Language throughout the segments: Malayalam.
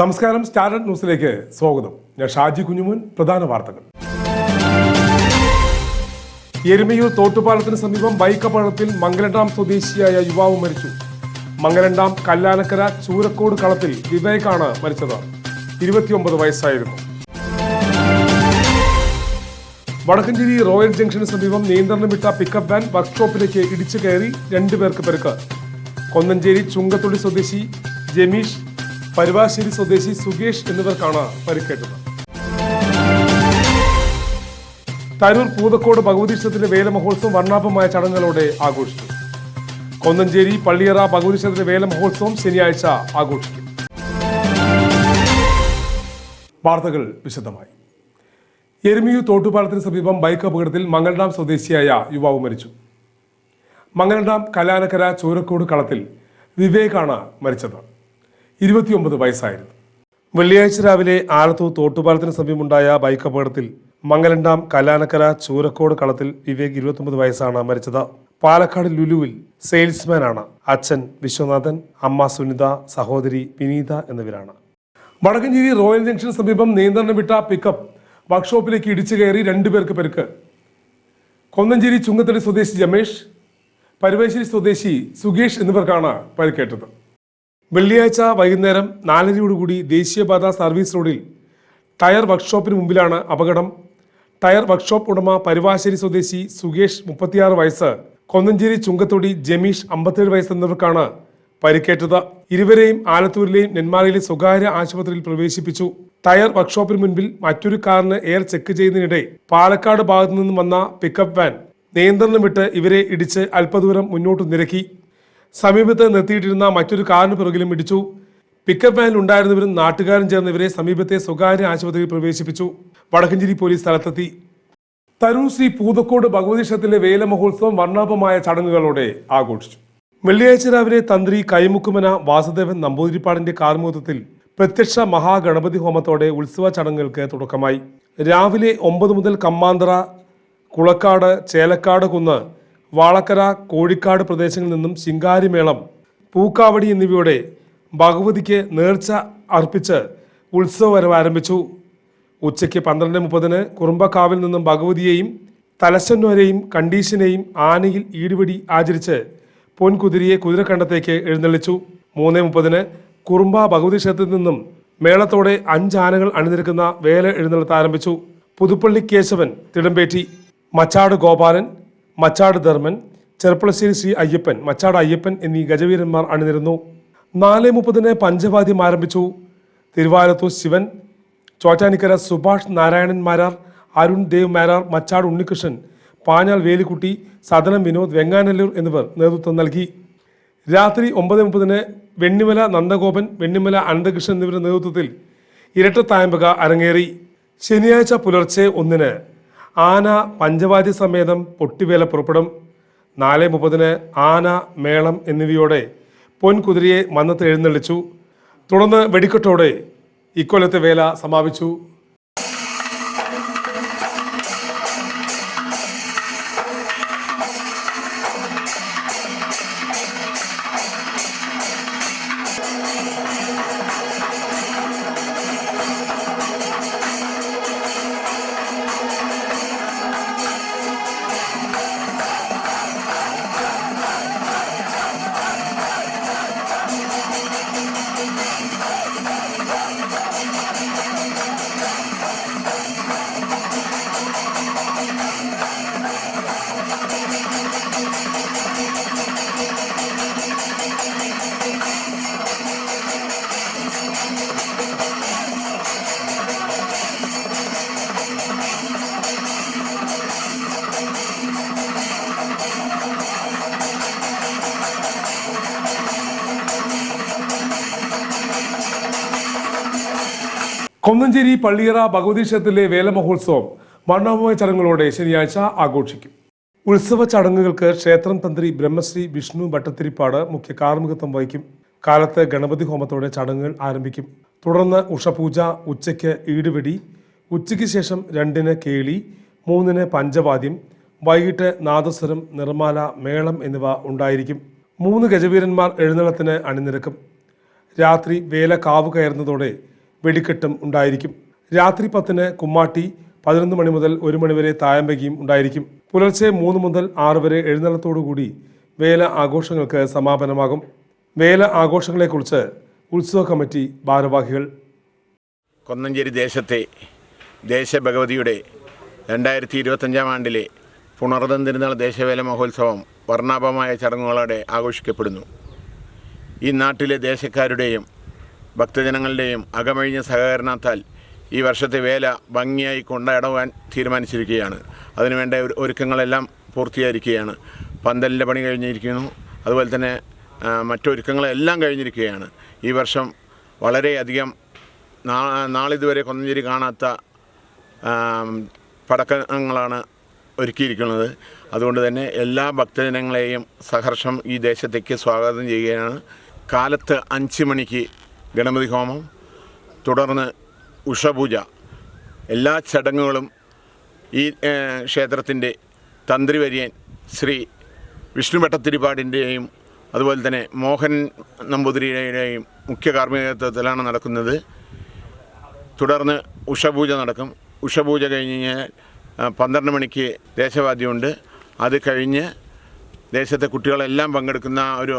നമസ്കാരം സ്റ്റാൻഡേർഡ് ന്യൂസിലേക്ക് സ്വാഗതം. ഞാൻ ഷാജി കുഞ്ഞുമോൻ പ്രധാന വാർത്തകൾ. എരുമയൂർ തോട്ടുപാലത്തിന് സമീപം ബൈക്ക് അപകടത്തിൽ സ്വദേശിയായ യുവാവ് മരിച്ചു. മംഗലഡാം കല്ലാനക്കര ചൂരക്കോട് കളത്തിൽ വിവേകാണ് മരിച്ചത്. ഇരുപത്തിയൊമ്പത് വയസ്സായിരുന്നു. വടക്കഞ്ചേരി റോയൽ ജംഗ്ഷന് സമീപം നിയന്ത്രണം വിട്ട പിക്കപ്പ് വാൻ വർക്ക്ഷോപ്പിലേക്ക് ഇടിച്ചു കയറി രണ്ടുപേർക്ക് പരുക്ക്. കൊന്നഞ്ചേരി ചുങ്കത്തൊടി സ്വദേശി ജമീഷ് പരുവാശ്ശേരി സ്വദേശി സുകേഷ് എന്നിവർക്കാണ് പരിക്കേറ്റത്. തരൂർ പൂതക്കോട് ഭഗവതി ക്ഷേത്രത്തിലെ വേലമഹോത്സവം വർണാഭമായ ചടങ്ങുകളോടെ ആഘോഷിച്ചു കൊന്നഞ്ചേരി പള്ളിയറ ഭഗവതി ക്ഷേത്രത്തിലെ വേലമഹോത്സവം ശനിയാഴ്ച ആഘോഷിക്കും. വാർത്തകൾ വിശദമായി. എരുമിയു തോട്ടുപാലത്തിന് സമീപം ബൈക്ക് അപകടത്തിൽ മംഗൽഡാം സ്വദേശിയായ യുവാവ് മരിച്ചു. മംഗൽഡാം കലാനക്കര ചോരക്കോട് കളത്തിൽ വിവേകാണ് മരിച്ചത്. ഇരുപത്തിയൊമ്പത് വയസ്സായിരുന്നു. വെള്ളിയാഴ്ച രാവിലെ ആലത്തൂർ തോട്ടുപാലത്തിന് സമീപമുണ്ടായ ബൈക്ക് അപകടത്തിൽ മംഗലണ്ടാം കലാനക്കര ചൂരക്കോട് കളത്തിൽ വിവേക് ഇരുപത്തൊമ്പത് വയസ്സാണ് മരിച്ചത്. പാലക്കാട് ലുലുവിൽ സെയിൽസ്മാനാണ് അച്ഛൻ വിശ്വനാഥൻ അമ്മ സുനിത സഹോദരി വിനീത എന്നിവരാണ്. വടക്കഞ്ചേരി റോയൽ ജംഗ്ഷന് സമീപം നിയന്ത്രണം വിട്ട പിക്കപ്പ് വർക്ക്ഷോപ്പിലേക്ക് ഇടിച്ചു കയറി രണ്ടുപേർക്ക് പെരുക്ക്. കൊന്നഞ്ചേരി ചുങ്കത്തടി സ്വദേശി രമേഷ് പരുവേശ്ശേരി സ്വദേശി സുകേഷ് എന്നിവർക്കാണ് പരിക്കേറ്റത് വെള്ളിയാഴ്ച വൈകുന്നേരം നാലരയോടുകൂടി ദേശീയപാത സർവീസ് റോഡിൽ ടയർ വർക്ക്ഷോപ്പിന് മുമ്പിലാണ് അപകടം. ടയർ വർക്ക്ഷോപ്പ് ഉടമ പരുവാശ്ശേരി സ്വദേശി സുകേഷ് മുപ്പത്തിയാറ് വയസ്സ് കൊന്നഞ്ചേരി ചുങ്കത്തൊടി ജമീഷ് അമ്പത്തേഴ് വയസ്സ് എന്നിവർക്കാണ് പരിക്കേറ്റത്. ഇരുവരെയും ആലത്തൂരിലെയും നെന്മാറയിലെ സ്വകാര്യ ആശുപത്രിയിൽ പ്രവേശിപ്പിച്ചു. ടയർ വർക്ക്ഷോപ്പിന് മുൻപിൽ മറ്റൊരു കാറിന് എയർ ചെക്ക് ചെയ്യുന്നതിനിടെ പാലക്കാട് ഭാഗത്തു നിന്നും വന്ന പിക്കപ്പ് വാൻ നിയന്ത്രണം വിട്ട് ഇവരെ ഇടിച്ച് അല്പദൂരം മുന്നോട്ട് നിരക്കി. സമീപത്ത് നിർത്തിയിട്ടിരുന്ന മറ്റൊരു കാറിന് പിറകിലും ഇടിച്ചു. പിക്കപ്പ് വാനിൽ ഉണ്ടായിരുന്നവരും നാട്ടുകാരും ചേർന്ന് ഇവരെ സമീപത്തെ സ്വകാര്യ ആശുപത്രിയിൽ പ്രവേശിപ്പിച്ചു. വടക്കഞ്ചേരി പോലീസ് സ്ഥലത്തെത്തി. തരൂർ ശ്രീ പൂതക്കോട് ഭഗവതി ക്ഷേത്രത്തിലെ വേല മഹോത്സവം വർണാഭമായ ചടങ്ങുകളോടെ ആഘോഷിച്ചു. വെള്ളിയാഴ്ച രാവിലെ തന്ത്രി കൈമുക്കുമന വാസുദേവൻ നമ്പൂതിരിപ്പാടിന്റെ കാർമുഖത്വത്തിൽ പ്രത്യക്ഷ മഹാഗണപതി ഹോമത്തോടെ ഉത്സവ ചടങ്ങുകൾക്ക് തുടക്കമായി. രാവിലെ ഒമ്പത് മുതൽ കമ്മാന്തറ കുളക്കാട് ചേലക്കാട് കുന്ന് വാളക്കര കോഴിക്കാട് പ്രദേശങ്ങളിൽ നിന്നും ശിങ്കാരിമേളം പൂക്കാവടി എന്നിവയോടെ ഭഗവതിക്ക് നേർച്ച അർപ്പിച്ച് ഉത്സവവരവ് ആരംഭിച്ചു. ഉച്ചയ്ക്ക് പന്ത്രണ്ട് മുപ്പതിന് കുറുമ്പക്കാവിൽ നിന്നും ഭഗവതിയെയും തലശ്ശന്നൂരെയും കണ്ടീഷനെയും ആനയിൽ ഈടുവടി ആചരിച്ച് പൊൻകുതിരിയെ കുതിരക്കണ്ടത്തേക്ക് എഴുന്നള്ളിച്ചു. മൂന്ന് മുപ്പതിന് കുറുമ്പ ഭഗവതി ക്ഷേത്രത്തിൽ നിന്നും മേളത്തോടെ അഞ്ച് ആനകൾ അണിനിരക്കുന്ന വേല എഴുന്നള്ളത്ത് ആരംഭിച്ചു. പുതുപ്പള്ളി കേശവൻ തിടമ്പേറ്റി. മച്ചാട് ഗോപാലൻ മച്ചാട് ധർമ്മൻ ചെറുപ്പളശ്ശേരി ശ്രീ അയ്യപ്പൻ മച്ചാട് അയ്യപ്പൻ എന്നീ ഗജവീരന്മാർ അണിനിരുന്നു. നാല് മുപ്പതിന് പഞ്ചവാദ്യം ആരംഭിച്ചു. തിരുവാലത്തൂർ ശിവൻ ചോറ്റാനിക്കര സുഭാഷ് നാരായണൻ മാരാർ അരുൺ ദേവ് മാരാർ മച്ചാട് ഉണ്ണികൃഷ്ണൻ പാഞ്ഞാൾ വേലിക്കുട്ടി സദനം വിനോദ് വെങ്ങാനല്ലൂർ എന്നിവർ നേതൃത്വം നൽകി. രാത്രി ഒമ്പത് മുപ്പതിന് വെണ്ണിമല നന്ദഗോപൻ വെണ്ണിമല അനന്തകൃഷ്ണൻ എന്നിവരുടെ നേതൃത്വത്തിൽ ഇരട്ടത്തായമ്പക അരങ്ങേറി. ശനിയാഴ്ച പുലർച്ചെ ഒന്നിന് ആന പഞ്ചവാദ്യ സമേതം പൊട്ടിവേല പുറപ്പെടും. നാല് മുപ്പതിന് ആന മേളം എന്നിവയോടെ പൊൻകുതിരയെ മന്നത്ത് എഴുന്നള്ളിച്ചു. തുടർന്ന് വെടിക്കെട്ടോടെ ഇക്കൊല്ലത്തെ വേല സമാപിച്ചു. കൊന്നഞ്ചേരി പള്ളിയറ ഭഗവതി ക്ഷേത്രത്തിലെ വേലമഹോത്സവം വർണാഭമായ ചടങ്ങുകളോടെ ശനിയാഴ്ച ആഘോഷിക്കും. ഉത്സവ ചടങ്ങുകൾക്ക് ക്ഷേത്രം തന്ത്രി ബ്രഹ്മശ്രീ വിഷ്ണു ഭട്ടത്തിരിപ്പാട് മുഖ്യ കാർമ്മികത്വം വഹിക്കും. കാലത്ത് ഗണപതി ഹോമത്തോടെ ചടങ്ങുകൾ ആരംഭിക്കും. തുടർന്ന് ഉഷപൂജ ഉച്ചയ്ക്ക് ഈടുവെടി ഉച്ചയ്ക്ക് ശേഷം രണ്ടിന് കേളി മൂന്നിന് പഞ്ചവാദ്യം വൈകിട്ട് നാദസ്വരം നിർമാല മേളം എന്നിവ ഉണ്ടായിരിക്കും. മൂന്ന് ഗജവീരന്മാർ എഴുന്നള്ളത്തിന് അണിനിരക്കും. രാത്രി വേല കാവ് കയറുന്നതോടെ വെടിക്കെട്ടും ഉണ്ടായിരിക്കും. രാത്രി പത്തിന് കുമ്മാട്ടി പതിനൊന്ന് മണി മുതൽ ഒരു മണിവരെ തായമ്പകിയും ഉണ്ടായിരിക്കും. പുലർച്ചെ മൂന്ന് മുതൽ ആറ് വരെ എഴുന്നള്ളത്തോടുകൂടി വേല ആഘോഷങ്ങൾക്ക് സമാപനമാകും. വേല ആഘോഷങ്ങളെക്കുറിച്ച് ഉത്സവ കമ്മിറ്റി ഭാരവാഹികൾ. കൊന്നഞ്ചേരി ദേശത്തെ ദേശഭഗവതിയുടെ രണ്ടായിരത്തി ഇരുപത്തഞ്ചാം ആണ്ടിലെ പുണർദം തിരുനാൾ ദേശവേല മഹോത്സവം വർണാഭമായ ചടങ്ങുകളോടെ ആഘോഷിക്കപ്പെടുന്നു. ഈ നാട്ടിലെ ദേശക്കാരുടെയും ഭക്തജനങ്ങളുടെയും അകമഴിഞ്ഞ സഹകരണത്താൽ ഈ വർഷത്തെ വേല ഭംഗിയായി കൊണ്ടാടുവാൻ തീരുമാനിച്ചിരിക്കുകയാണ്. അതിനുവേണ്ട ഒരു- ഒരുക്കങ്ങളെല്ലാം പൂർത്തിയായിരിക്കുകയാണ്. പന്തലിന്റെ പണി കഴിഞ്ഞിരിക്കുന്നു. അതുപോലെ തന്നെ മറ്റൊരുക്കങ്ങളെല്ലാം കഴിഞ്ഞിരിക്കുകയാണ്. ഈ വർഷം വളരെയധികം നാളിതുവരെ കൊന്നഞ്ചേരി കാണാത്ത പടക്കങ്ങളാണ് ഒരുക്കിയിരിക്കുന്നത്. അതുകൊണ്ട് തന്നെ എല്ലാ ഭക്തജനങ്ങളെയും സഹർഷം ഈ ദേശത്തേക്ക് സ്വാഗതം ചെയ്യുകയാണ്. കാലത്ത് അഞ്ച് മണിക്ക് ഗണപതി ഹോമം തുടർന്ന് ഉഷപൂജ. എല്ലാ ചടങ്ങുകളും ഈ ക്ഷേത്രത്തിന്റെ തന്ത്രിവര്യൻ ശ്രീ വിഷ്ണു ഭട്ടത്തിരിപ്പാടിന്റെയും അതുപോലെ തന്നെ മോഹൻ നമ്പൂതിരിയുടെയും മുഖ്യ കാർമ്മികത്വത്തിലാണ് നടക്കുന്നത്. തുടർന്ന് ഉഷപൂജ നടക്കും. ഉഷപൂജ കഴിഞ്ഞ് കഴിഞ്ഞാൽ പന്ത്രണ്ട് മണിക്ക് ദേശവാദ്യമുണ്ട്. അത് കഴിഞ്ഞ് ദേശത്തെ കുട്ടികളെല്ലാം പങ്കെടുക്കുന്ന ഒരു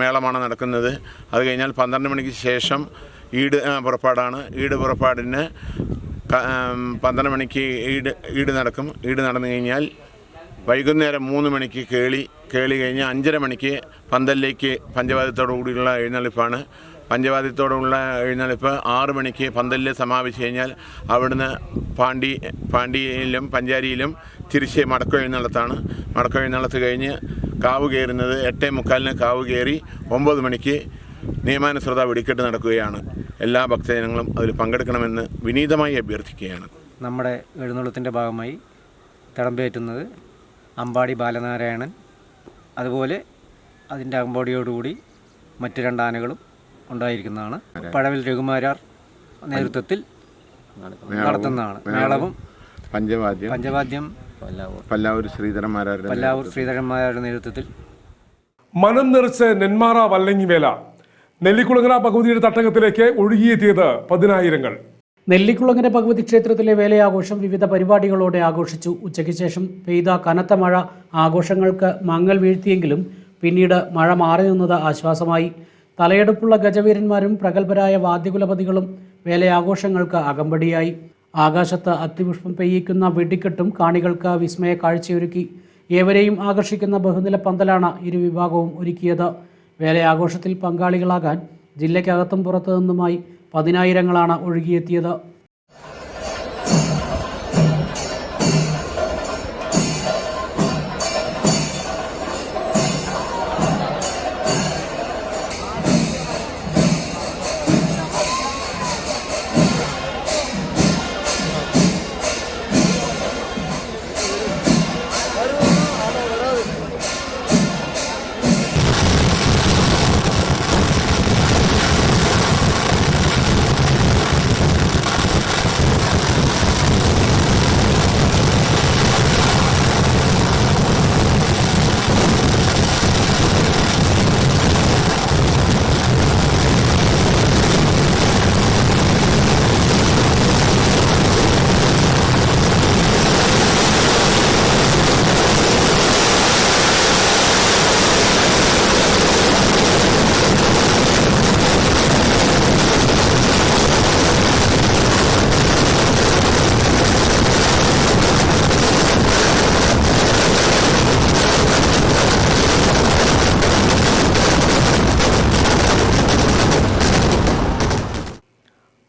മേളമാണ് നടക്കുന്നത്. അത് കഴിഞ്ഞാൽ പന്ത്രണ്ട് മണിക്ക് ശേഷം ഈട് പുറപ്പാടാണ്. ഈട് പുറപ്പാടിന് പന്ത്രണ്ട് മണിക്ക് ഈട് ഈട് നടക്കും. ഈട് നടന്നു കഴിഞ്ഞാൽ വൈകുന്നേരം മൂന്ന് മണിക്ക് കേളി കേളി കഴിഞ്ഞ് അഞ്ചര മണിക്ക് പന്തലിലേക്ക് പഞ്ചവാദ്യത്തോടു കൂടിയുള്ള എഴുന്നള്ളിപ്പാണ്. പഞ്ചവാദ്യത്തോടുള്ള എഴുന്നള്ളിപ്പ് ആറ് മണിക്ക് പന്തലിൽ സമാപിച്ചു കഴിഞ്ഞാൽ അവിടുന്ന് പാണ്ടി പാണ്ടിയിലും പഞ്ചാരിയിലും തിരിച്ച് മടക്കം എഴുന്നള്ളത്താണ്. മടക്കം എഴുന്നള്ളത്ത് കഴിഞ്ഞ് കാവ് കയറുന്നത് എട്ടേ മുക്കാലിന് കാവ് കയറി ഒമ്പത് മണിക്ക് നിയമാനുസൃത വെടിക്കെട്ട് നടക്കുകയാണ്. എല്ലാ ഭക്തജനങ്ങളും അതിൽ പങ്കെടുക്കണമെന്ന് വിനീതമായി അഭ്യർത്ഥിക്കുകയാണ്. നമ്മുടെ എഴുന്നള്ളത്തിന്റെ ഭാഗമായി തടമ്പേറ്റുന്നത് അമ്പാടി ബാലനാരായണൻ. അതുപോലെ അതിന്റെ അമ്പാടിയോടുകൂടി മറ്റു രണ്ടാനകളും ഉണ്ടായിരിക്കുന്നതാണ്. പഴവിൽ രഘുമാരാർ നേതൃത്വത്തിൽ നടത്തുന്നതാണ്. മേളവും പഞ്ചവാദ്യം. പഞ്ചവാദ്യം പല്ലാവൂർ. പല്ലാവൂർ ശ്രീധരന്മാരുടെ നേതൃത്വത്തിൽ. മനം നിറച്ച് നെന്മാറ വല്ലങ്ങി വേല നെല്ലിക്കുളങ്ങര ഭഗവതിയുടെ തട്ടകത്തിലേക്ക് ഒഴുകിയെത്തിയത് പതിനായിരങ്ങൾ. നെല്ലിക്കുളങ്ങര ഭഗവതി ക്ഷേത്രത്തിലെ വേലയാഘോഷം വിവിധ പരിപാടികളോടെ ആഘോഷിച്ചു. ഉച്ചയ്ക്ക് ശേഷം പെയ്ത കനത്ത മഴ ആഘോഷങ്ങൾക്ക് മങ്ങൽ വീഴ്ത്തിയെങ്കിലും പിന്നീട് മഴ മാറി നിന്നത് ആശ്വാസമായി. തലയെടുപ്പുള്ള ഗജവീരന്മാരും പ്രഗത്ഭരായ വാദ്യകുലപതികളും വേലയാഘോഷങ്ങൾക്ക് അകമ്പടിയായി. ആകാശത്ത് അത്തിപുഷ്പം പെയ്യിക്കുന്ന വെടിക്കെട്ടും കാണികൾക്ക് വിസ്മയ കാഴ്ചയൊരുക്കി. ഏവരെയും ആകർഷിക്കുന്ന ബഹുനില പന്തലാണ് ഇരു വിഭാഗവും ഒരുക്കിയത്. വേലയാഘോഷത്തിൽ പങ്കാളികളാകാൻ ജില്ലയ്ക്കകത്തും പുറത്തു നിന്നുമായി പതിനായിരങ്ങളാണ് ഒഴുകിയെത്തിയത്.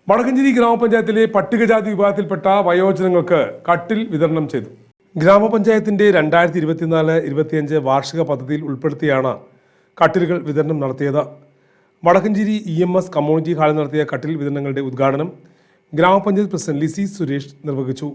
വടക്കഞ്ചേരി ഗ്രാമപഞ്ചായത്തിലെ പട്ടികജാതി വിഭാഗത്തിൽപ്പെട്ട വയോജനങ്ങൾക്ക് കട്ടിൽ വിതരണം ചെയ്തു. ഗ്രാമപഞ്ചായത്തിന്റെ രണ്ടായിരത്തി ഇരുപത്തിനാല് ഇരുപത്തിയഞ്ച് വാർഷിക പദ്ധതിയിൽ ഉൾപ്പെടുത്തിയാണ് കട്ടിലുകൾ വിതരണം നടത്തിയത്. Vadakkencherry E M S community ഹാളിൽ നടത്തിയ കട്ടിൽ വിതരണങ്ങളുടെ ഉദ്ഘാടനം ഗ്രാമപഞ്ചായത്ത് പ്രസിഡന്റ് ലിസി സുരേഷ് നിർവഹിച്ചു.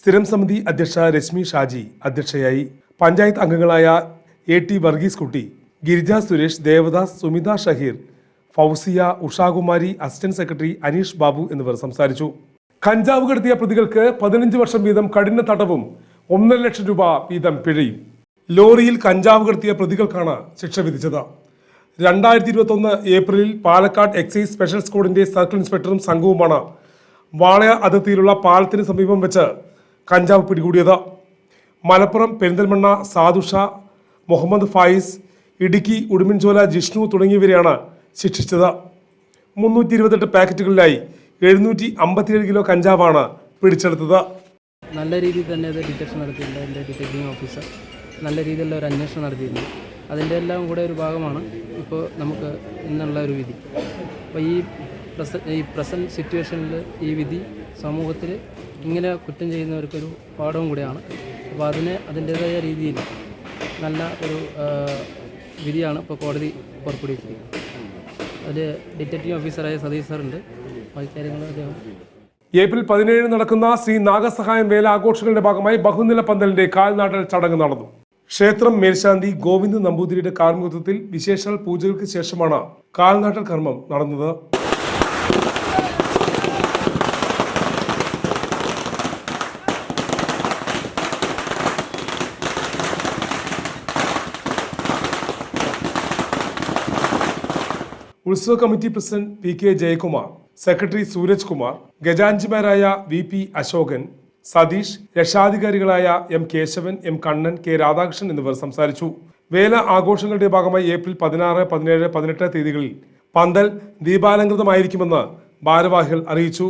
സ്ഥിരം സമിതി അധ്യക്ഷ രശ്മി ഷാജി അധ്യക്ഷയായി പഞ്ചായത്ത് അംഗങ്ങളായ A T Varghese Kutty Girija Suresh Devadas Sumitha Shaheer Fousiya Ushakumari assistant secretary Aneesh Babu എന്നിവർ സംസാരിച്ചു. കഞ്ചാവ് കടത്തിയ പ്രതികൾക്ക് പതിനഞ്ച് വർഷം വീതം കഠിന തടവും ഒന്നര ലക്ഷം രൂപ വീതം പിഴയും. ലോറിയിൽ കഞ്ചാവ് കടത്തിയ പ്രതികൾക്കാണ് ശിക്ഷ വിധിച്ചത്. രണ്ടായിരത്തി ഇരുപത്തൊന്ന് ഏപ്രിലിൽ പാലക്കാട് എക്സൈസ് സ്പെഷ്യൽ സ്ക്വാഡിന്റെ സർക്കിൾ ഇൻസ്പെക്ടറും സംഘവുമാണ് വാളയ അതിർത്തിയിലുള്ള പാലത്തിന് സമീപം വെച്ച് കഞ്ചാവ് പിടികൂടിയത്. മലപ്പുറം പെരിന്തൽമണ്ണ സാദുഷ മുഹമ്മദ് ഫായിസ് ഇടുക്കി ഉടുമ്പൻചോല ജിഷ്ണു തുടങ്ങിയവരെയാണ് ശിക്ഷിച്ചത്. മുന്നൂറ്റി ഇരുപത്തെട്ട് പാക്കറ്റുകളിലായി എഴുന്നൂറ്റി അമ്പത്തിയേഴ് കിലോ കഞ്ചാവാണ് പിടിച്ചെടുത്തത്. നല്ല രീതിയിൽ തന്നെ അത് ഡിറ്റക്ഷൻ നടത്തിയിട്ടുണ്ട് എന്റെ ഡിറ്റക്ടിംഗ് ഓഫീസർ. നല്ല രീതിയിലുള്ള ഒരു അന്വേഷണം നടത്തിയിരുന്നു അതിന്റെ എല്ലാം കൂടെ ഒരു ഭാഗമാണ് ഇപ്പോൾ നമുക്ക് ഇന്നുള്ള ഒരു വിധി. അപ്പോൾ ഈ പ്രസ ഈ പ്രസന്റ് സിറ്റുവേഷനിൽ ഈ വിധി സമൂഹത്തിൽ ഇങ്ങനെ കുറ്റം ചെയ്യുന്നവർക്കൊരു പാഠവും കൂടിയാണ്. അപ്പോൾ അതിന് അതിന്റേതായ രീതിയിൽ നല്ല ഒരു വിധിയാണ് ഇപ്പോൾ കോടതി പുറപ്പെടുവിച്ചിരിക്കുന്നത്. അതിൽ ഡിറ്റക്റ്റീവ് ഓഫീസറായ സതീഷ് സാറുണ്ട്. കാര്യങ്ങൾ അദ്ദേഹം ഏപ്രിൽ പതിനേഴിന് നടക്കുന്ന ശ്രീ നാഗസഹായം വേല ആഘോഷങ്ങളുടെ ഭാഗമായി ബഹുനില പന്തലിന്റെ കാൽനാടൽ ചടങ്ങ് നടന്നു. ക്ഷേത്രം മേൽശാന്തി ഗോവിന്ദ് നമ്പൂതിരിയുടെ കാർമ്മികത്വത്തിൽ വിശേഷാൽ പൂജകൾക്ക് ശേഷമാണ് കാൽനാട്ടൽ കർമ്മം നടന്നത്. ഉത്സവ committee president P K Jayakumar secretary Sooraj Kumar ഗജാൻജിമാരായ V P Ashokan Satheesh രക്ഷാധികാരികളായ M Keshavan M Kannan K Radhakrishnan എന്നിവർ സംസാരിച്ചു. വേല ആഘോഷങ്ങളുടെ ഭാഗമായി ഏപ്രിൽ പതിനാറ് പതിനേഴ് പതിനെട്ട് തീയതികളിൽ പന്തൽ ദീപാലങ്കൃതമായിരിക്കുമെന്ന് ഭാരവാഹികൾ അറിയിച്ചു.